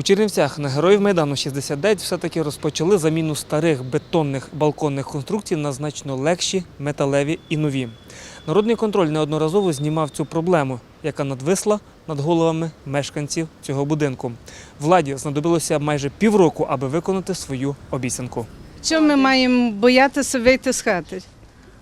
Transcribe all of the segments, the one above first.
У Чернівцях на героїв Майдану 69 все-таки розпочали заміну старих бетонних балконних конструкцій на значно легші, металеві і нові. Народний контроль неодноразово знімав цю проблему, яка надвисла над головами мешканців цього будинку. Владі знадобилося майже півроку, аби виконати свою обіцянку. Чому ми маємо боятися вийти з хати?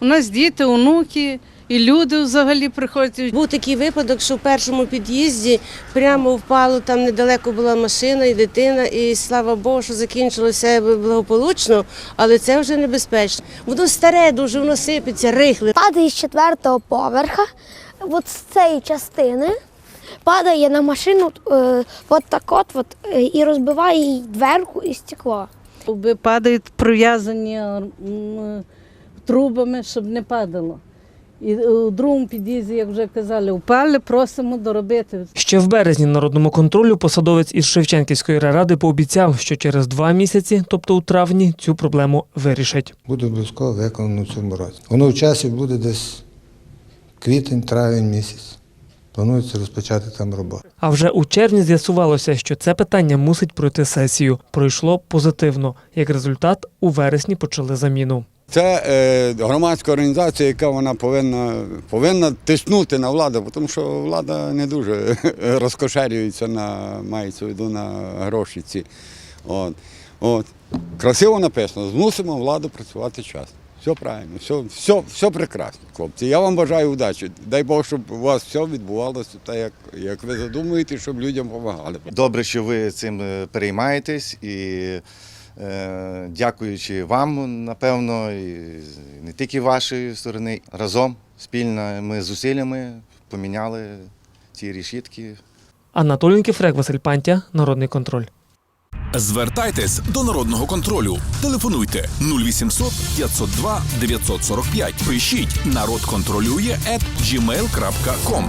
У нас діти, онуки і люди взагалі приходять. Був такий випадок, що в першому під'їзді прямо впало, там недалеко була машина і дитина, і слава Богу, що закінчилося благополучно, але це вже небезпечно. Воно старе, дуже воно сипеться, рихле. падає з четвертого поверха, от з цієї частини, падає на машину е, от так от, от е, і розбиває їй дверку і стекло. Падають прив'язані м, трубами, щоб не падало. І у другому під'їзді, як вже казали, впали, просимо доробити. Ще в березні народному контролю посадовець із Шевченківської ради пообіцяв, що через два місяці, тобто у травні, цю проблему вирішать. буде обов'язково виконано в цьому році. Воно в часі буде десь квітень, травень місяць. Планується розпочати там роботу. А вже у червні з'ясувалося, що це питання мусить пройти сесію. Пройшло позитивно. Як результат, у вересні почали заміну. Це е, громадська організація, яка вона повинна, повинна тиснути на владу, тому що влада не дуже розкошелюється на мається виду на гроші ці. От. От. Красиво написано, змусимо владу працювати час. Все правильно, все, все, все прекрасно, хлопці. Я вам бажаю удачі. Дай Бог, щоб у вас все відбувалося так, як, як ви задумуєте, щоб людям допомагали. Добре, що ви цим е, переймаєтесь і дякуючи вам, напевно, і не тільки вашої сторони, разом спільно ми зусиллями поміняли ці решітки. Анатолій Кіфрек, Василь Пантя, Народний контроль. Звертайтесь до народного контролю. Телефонуйте 0800 502 945. Пишіть народ контролює at gmail.com.